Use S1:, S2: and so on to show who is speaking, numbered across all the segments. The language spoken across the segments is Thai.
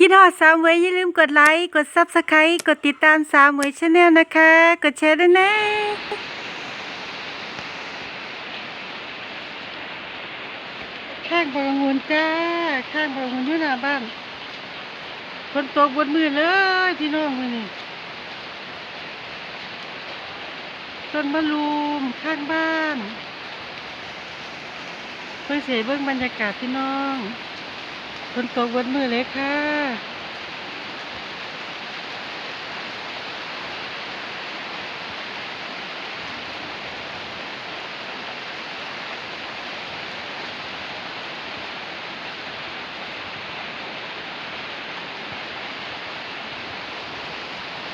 S1: คิดฮอดสาวเหมวยอย่าลืมกดไลค์ กดซับสไครต์กดติดตามสาวเหมวยชาแนลนะคะ กดแชร์ด้วยนะข้างบางหุนจ้า ข้างบางหุนอยู่หน้าบ้านฝนตกบนมือเลยพี่น้องมือนี่ต้นมะลูมข้างบ้าน เพื่อเสียเบื้องบรรยากาศพี่น้อง ฝนตกบนมือเลยค่ะ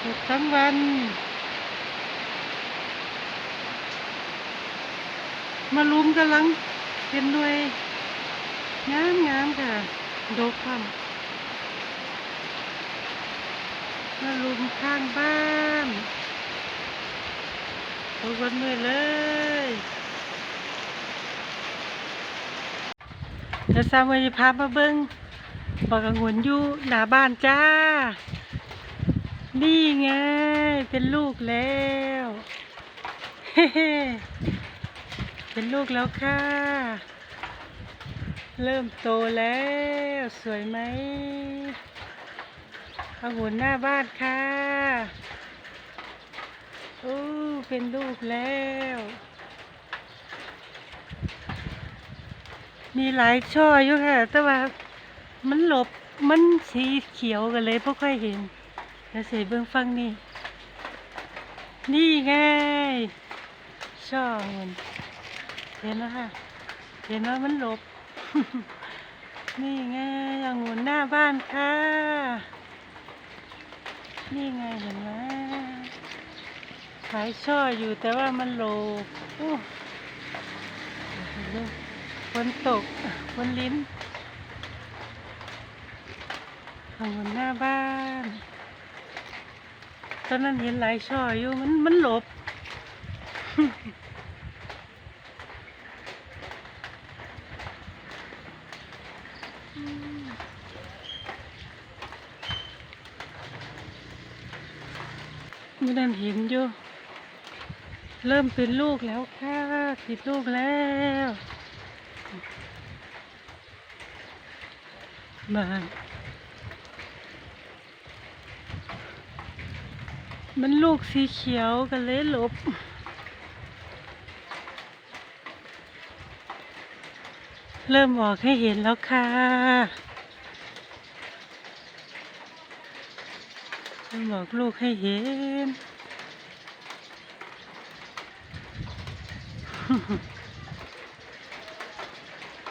S1: ตกทั้งวันมาลุมกำลังเป็นหน่วยงามงามค่ะ ดกความมาลุมข้างบ้านตกวันมือเลยแล้วสามวันพามาเบิ้งบอกกังวลอยู่หน้าบ้านจ้า นี่ไง เป็นลูกแล้วเฮ้เป็นลูกแล้วค่ะ เริ่มโตแล้ว สวยไหมเอาหุ่นหน้าบ้านค่ะโอ้เป็นลูกแล้ว มีหลายช่ออยู่ค่ะ แต่ว่ามันหลบมันสีเขียวกันเลยพวกค่อยเห็นแล้วเสียเบื้องฟังนี่ นี่ไง ช่อเงินเห็นแล้วค่ะ เห็นว่ามันหลบ นี่ไงองุ่นหน้าบ้านค่ะ นี่ไงเห็นไหมขายช่ออยู่แต่ว่ามันหลบโอ้ฝนตกฝนลิ้นองุ่นหน้าบ้านตอนนั้นเห็นหลายช่ออยู่มันมันหลบ ไม่ได้เห็นอยู่ เริ่มเป็นลูกแล้วค่ะติดลูกแล้วมามันลูกสีเขียวกันเลยหลบเริ่มออกให้เห็นแล้วค่ะ เริ่มอกลูกให้เห็น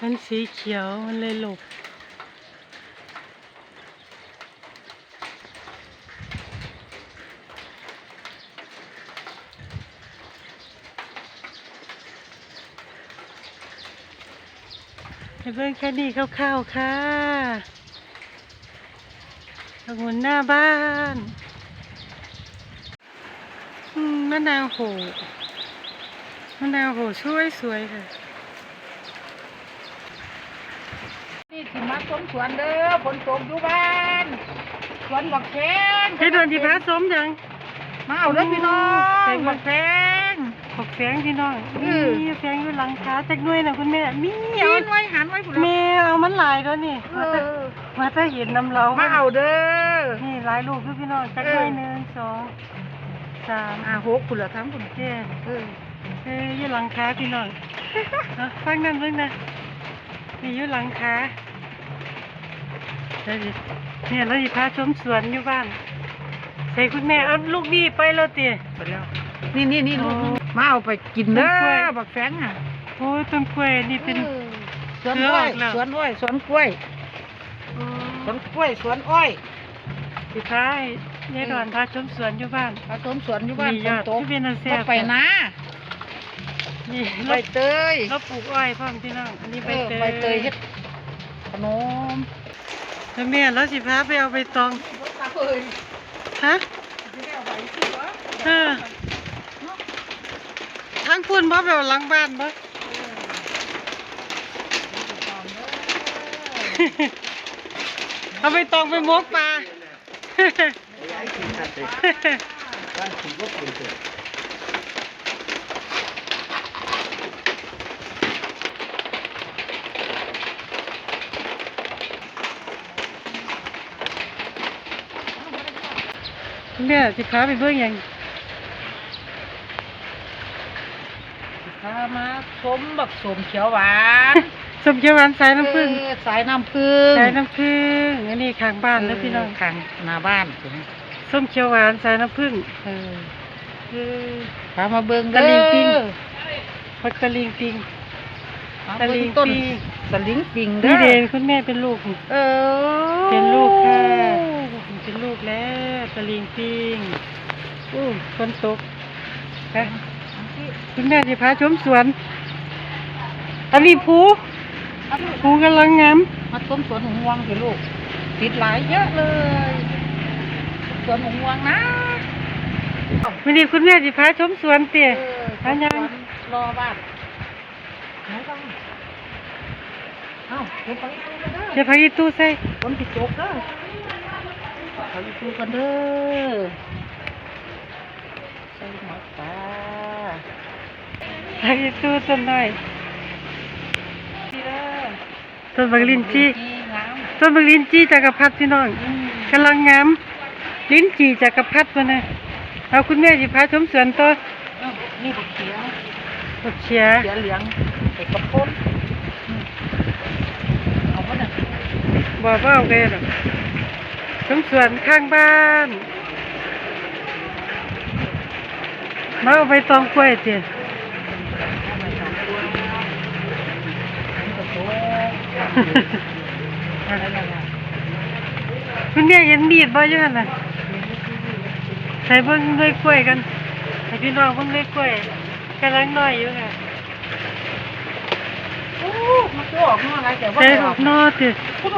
S1: มันสีเขียวมันเลยหลบให้เบิ่งแค่นี้คร่าวๆค่ะ องุ่นหน้าบ้านอืมมะนาวโหมะนาวโหช่วยสวยๆค่ะ
S2: นี่สิมาสวนสวนเด้อฝนตกอยู่บ้านสวนบักแข้ง
S1: ให้โดนที่พระสมยัง
S2: มาเอาเด้อพี่น้อ
S1: ใส่
S2: ง
S1: บั
S2: บั
S1: ก
S2: กแข้ง
S1: ขอบแสงพี่น้อง
S2: อืม
S1: มีแสงอยู่หลังขาจักหน่วยนะคุณแม่มี
S2: กิ
S1: เอา
S2: นไว้หันไว้พุ่น
S1: แม่เอามันหลายแล้วนี่
S2: เอ
S1: มาแต่
S2: อ
S1: มาแต่เห็นน้ำเรา
S2: มาเอาเด้อ
S1: นี่หลายลูกด้วยพี่น้องจักหน่วยหนึ่งสองสาม
S2: อ่าหกพุ่นละทั้งพุ่น
S1: เจ็ด
S2: เออ
S1: เอ้ยอยู่หลังขาพี่น้องเอาฟังนั่นเบิ่งนะนี่อยู่หลังขาเดี๋ยวดิเนี่ยเราสิพาชมสวนอยู่บ้าน ใส่คุณแม่เอาลูกนี่ไปแล้วติ
S2: ไปแล้วนี่นี่นี่
S1: โอ้
S2: ลูกมาเอาไปกินเด้
S1: ต้นกล้วย
S2: อบักแข้งอะ
S1: โอ้ยต้นกล้วยนี่เป็น
S2: ออสวนอ้อย
S1: เสือออกแล้ว
S2: สวนอ้อยสวนกล้วย สวนกล้วยสวนอ้อย
S1: สิพาให้ยายดอนพาชมสวนอยู่บ้าน
S2: ผสมสวนอยู่บ้าน
S1: มี
S2: ฝ
S1: ย
S2: น
S1: อด
S2: ตก
S1: ที่เป็นอันแซ่
S2: ก็
S1: บ
S2: ไปนะ
S1: นี่
S2: ใบเตย
S1: เราปลูกอ้อยพร้อมพี่น้องอันนี้ใบ
S2: เออ
S1: เตย
S2: ใบเตยเฮ็ดขนม
S1: แล้วแม่เราสิพาไปเอาใบตอง
S2: เอ้ย
S1: ฮะ
S2: ไม่ได้เอาใบที่วะ
S1: เออทั้งพุ่นบ่แบบหลังบ้านบ่
S2: ม
S1: เอาไปตองไปมกปลาแม่สิพาไปเบิ่งยัง
S2: พามาสมบักสมเขียวหวาน
S1: สมเขียวหวานสายน้ำผึ้ง
S2: เออสายน้ำผึ้ง
S1: สายน้ำผึ้งอันนี้ข้างบ้านแล้วพี่น้อง
S2: ข้างหน้าบ้าน
S1: ส้มเขียวหวานสายน้ำผึ้ง
S2: เออ
S1: เออ
S2: พามาเบิ่ง
S1: ตะลิงปิง
S2: เด้อ
S1: พักตะลิงปิง
S2: มา
S1: ตะลิ
S2: เบิ่
S1: ง
S2: งต้น
S1: ปิง
S2: ตะลิงปิงเด้
S1: นี่
S2: อ
S1: เดนคุณแม่เป็นลูกนี่
S2: เออ
S1: เป็นลูกค่ะเป็นลูกแล้วตะลิงปิงอู้ฝนตกฮะคุณแม่สิพาชมสวนอั นนี้ภูภูกำลังงาม
S2: มาต้มสวนหงวงสิลูก ติดหลายเยอะเลย สวนหงวงนะ
S1: วันนี้คุณแม่สิพาชมสวนเตี๋ย
S2: เออ
S1: อันยัง
S2: รอบ้านไหนบ้างเอ้าเดี๋ยวไปเอาเลยเด้อ
S1: จะพาอีตู้ใส่
S2: ฝนติดตกเด้อไปดูกันเด้อใส่หมดตา
S1: พาอีตู้ต้นน้อย
S2: พี่เด้อ
S1: ต้นบักลินจี
S2: งาม
S1: ต้นบักลินจี้จักรพรรดิพี่น้องกำลังงามลิ้นจี้จักรพรรดิมานะเอาคุณแม่สิพาชมสวนต่อ
S2: เอ้านี่บักเขียว
S1: บักเชียร์
S2: เขียวเหลืองใส่กระปุกอืมเอาปะเนี่ย
S1: บอกว่เอาไงหรอกชมสวนข้างบ้านมาเอาไปตองกล้วยเตี๋ย
S2: เอาไปสองตัวอันนี้กระปุกอะไรล่ะ
S1: คุณแม่เห็นมีดบ่อยู่หั่นน่ะใส่เบิ่งด้วยกล้วยกันให้พี่น้องเบิ่งด้วยกล้วยกำลังน้อยอยู่ค่ะ
S2: โอ้มันก็ออกมาอะไรแต่ว่า
S1: ใส่
S2: ไม่
S1: อ
S2: อ
S1: อ
S2: อก
S1: กนอเตี๋ย
S2: โอ้โห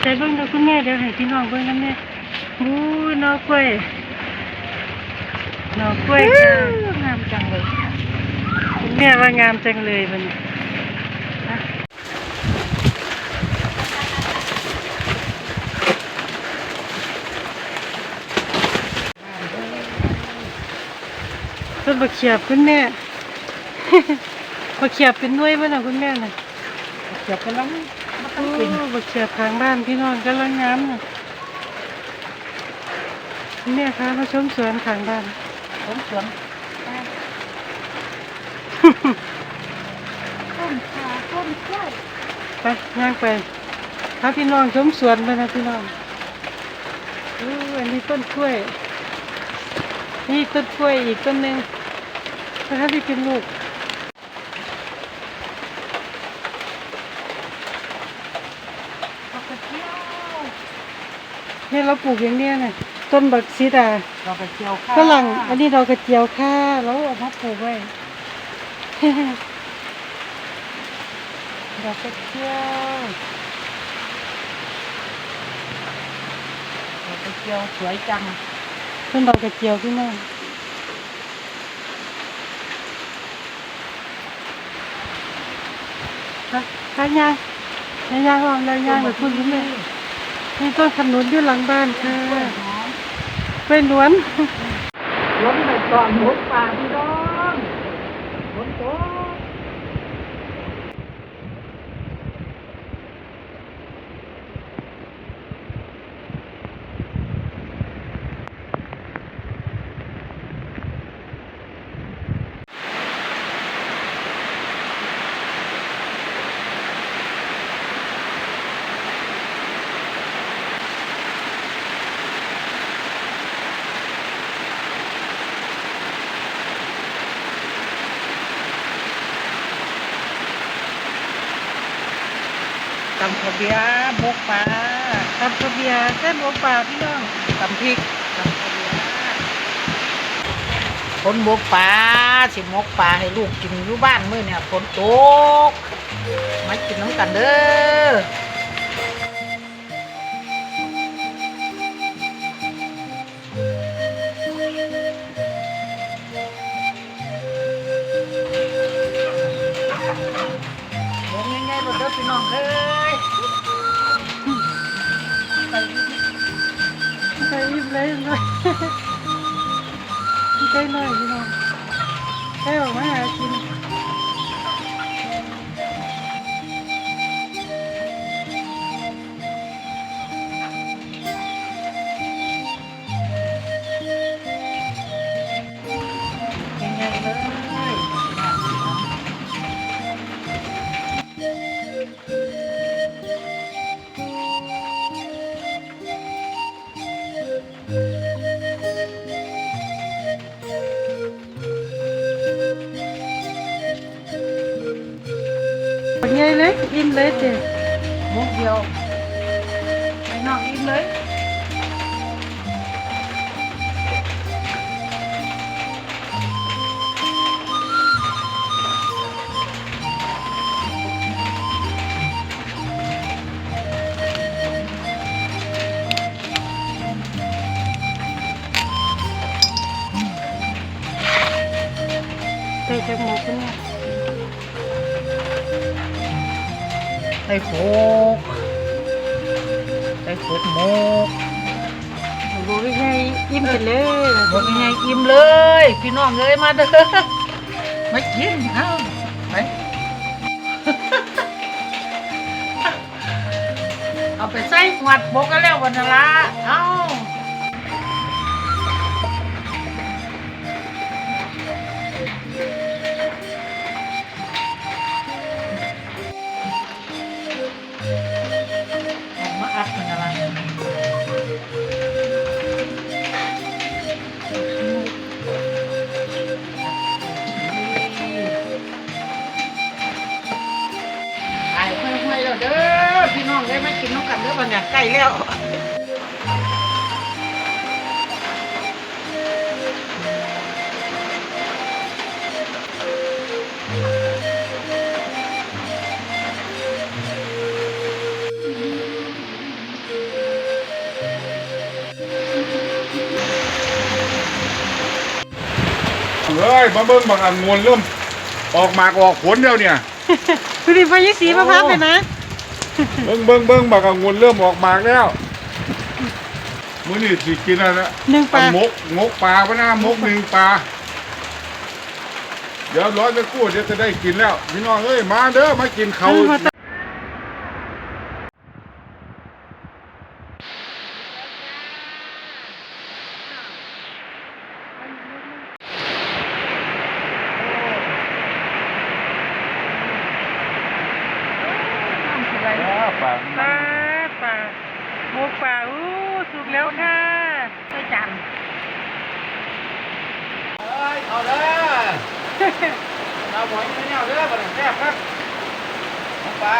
S1: ใส่เบิ่งเด้อคุณแม่เดี๋ยวให้พี่น้องเบิ่งนำแน่บู้ยนอกล้วยนอกล้วยค่ะ
S2: งามจังเลย
S1: คุณแม่ว่างามจังเลยมันนะต้น บักเขียบคุณแม่บักเขียบเป็นหน่วยมั้ยนะคุณแม่น่ะ
S2: เดี๋ยวกำลังมา
S1: โอ้
S2: ตั้งเป็น
S1: บักเขียบทางบ้านพี่น้องกำลังงามน่ะคุณแม่คะมาชมสวนทางบ้าน
S2: ผมสวนต้นขาต้นกล้วย
S1: ไปย่างไปพาพี่น้องชมสวนไปนะพี่น้องโอ้อันนี้ต้นกล้วยนี่ต้นกล้วยอีกต้นหนึ่ง นะคะที่เป็นลูก
S2: ดอกกระเจียว
S1: เนี่ยเราปลูกอย่างเนี้ยน่ะต้นบักซีดา
S2: ดอกกระเจียวค่ะ
S1: ฝรั่งอันนี้ดอกกระเจียวค่ะเราเอามาปลูกไว้ ดอกกระเจียว
S2: ดอกกระเจียวสวยจัง
S1: ต้นดอกกระเจียวพี่น้อ งค่ะค่ะย่างย่างย่างออกแล้วย่างไปพูดคุณแม่นี่ต้นขนุนอยู่หลังบ้านค่ะ
S2: กล้วยหอม
S1: เป็นหนวน
S2: ล้นไปตอนหมดป่าพี่น้องำข้าวเบียร์หมกปลา
S1: ทำกระเบียร์แค่หมูป่าพี่น้อง
S2: ตำพริกตำข้าวเบียร์คนหมกปลาสิหมกปลาให้ลูกกินอยู่บ้านมื้อเนี่ยฝนตกมากินน้ำกันเด้อเบิ่งง่ายๆรถเด้อพี่น้องเอ้ ยไป
S1: ใจอิ่มเลยเลย
S2: เลย
S1: อิ่มเลยเจ๊
S2: มุกเดี
S1: ใส่จังหมูกันเนี่ย
S2: ใส่โคกใส่โคกหมก
S1: โอ้ยไงอิ่มไปเลย
S2: บอกยังไงอิ่มเลย พี่น้องเลยมาเด้อมากินเอ้าไปเอาไปใส่หวัดบกกันแล้ววันนั้นละเอ้าเอา มาเบิ่
S3: งบางอันงวนเริ่ม ออกหมากออกผลแล้วเนี่ย
S1: ดูดิไฟยี่สีมาพับเลยนะ
S3: เบิ่งเบิ่งเบิ่งบางอันงวนเริ่มออกหมากแล้วมื้อนี้สิกินอะไรนะ
S1: หนึ่งปลา
S3: มกมกปลาพะนะมกหนึ่งปลาเดี๋ยวร้อยจะกู้เดี๋ยวจะได้กินแล้วพี่น้องเอ้ยมาเด้อมากินเขาว
S2: อะไร
S3: ปลา
S1: ปลาปลาหมูปลาอู้สุกแล้วค่ะ
S2: ใส่จานเอ้ยเอาเด้อเราหมอยไม่เอาเด้อบัดนี้แซ่บครับน้ำ ปลา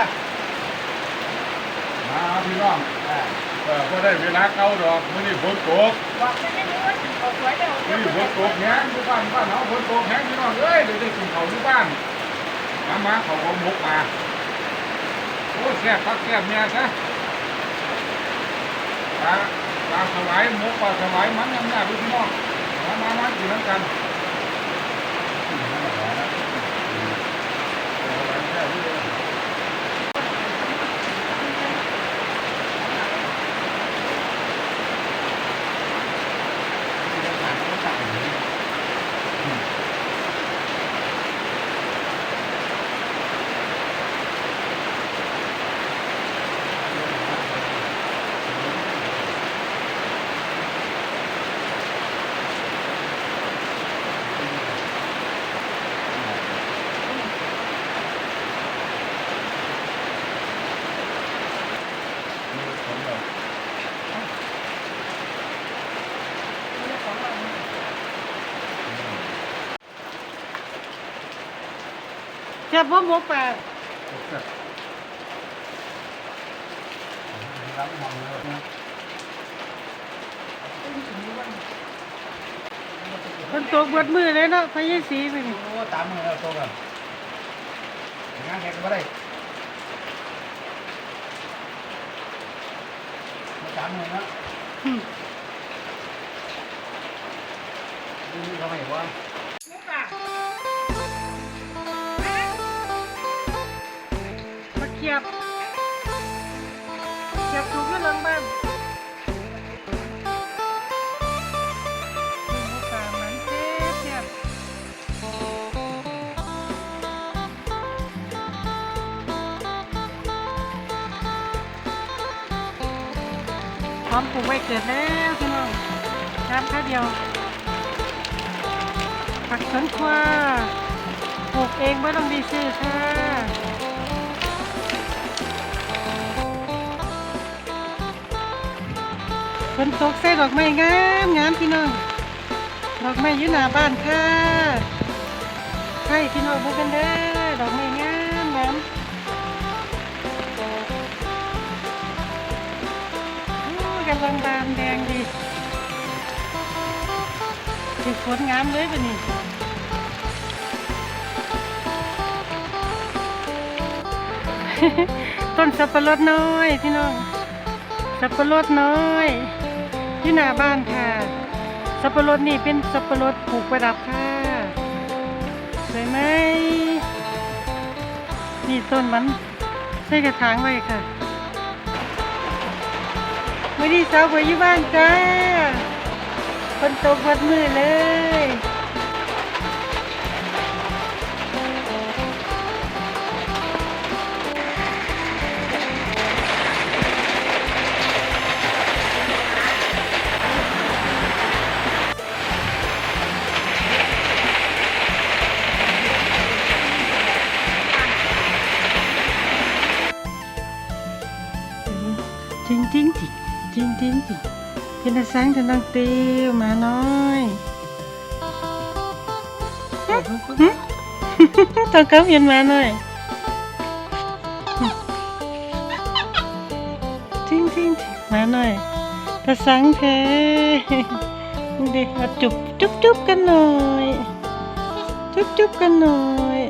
S3: มาพี่น้องเออก็ได้เวลาเก่าดอกมื้อนี้ฝนตก
S2: บอกไม่รู้ว่าเอาสวยเด้อ
S3: มื้อนี้ฝนตกแห้งทุกบ้านบ้านเฮาฝนตกแห้งพี่น้องเอ้ยเดี๋ยวได้กินข้าที่บ้านมามาเขาก็มกมาโอ้แซ่บคักแซ่บเนี่ยซะปลาปลาสวายหมูปลาสวายมันยังน่าพี่น้องมามามากินน้ำกัน
S1: แค่พ่อหมูปลาคนตกเบดมือเลยเนาะไฟยี่สีไปนี่
S2: โอ้ตามมือเราโตกันงานแข่งก็ได้มาตามมือนะ
S1: อืม
S2: ดูนี่เขาไม่เห็นว่า
S1: ขียบเขียบถูกยื่นหลังบ้านพร้อมปลูกไว้เกิดแล้วพี่น้องน้ำแค่เดียว ผักสวนครัวปลูกเองไม่ต้องมีซื้อค่ะ ฝนตกใส่ดอกไม้งามงามพี่น้อง ดอกไม้ยู่หน้าบ้านค่ะใช่พี่น้องพวกกันเด้อดอกไม้งามงามโอ้กำลังบานแดงดีติดฝนงามเลยปะนี่ต้นสับปะรดน้อยพี่น้องสับปะรดน้อย ที่หน้าบ้านค่ะ สับปะรดนี่เป็นสับปะรดปลูกประดับค่ะ สวยไหม นี่ต้นมันใส่กระถางไว้ค่ะไม่ด้สาวไปอยู่บ้านจ้าคนตกวัดมือเลย เป็นอาสังกันดังเตียวหมาน้อยหึหึตัวเขาเห็นหมาหน่อยจริงจริงจริงหมาหน่อยตาสังเทเด็กมาจุบจุบจุบกันหน่อยจุบจุบกันหน่อย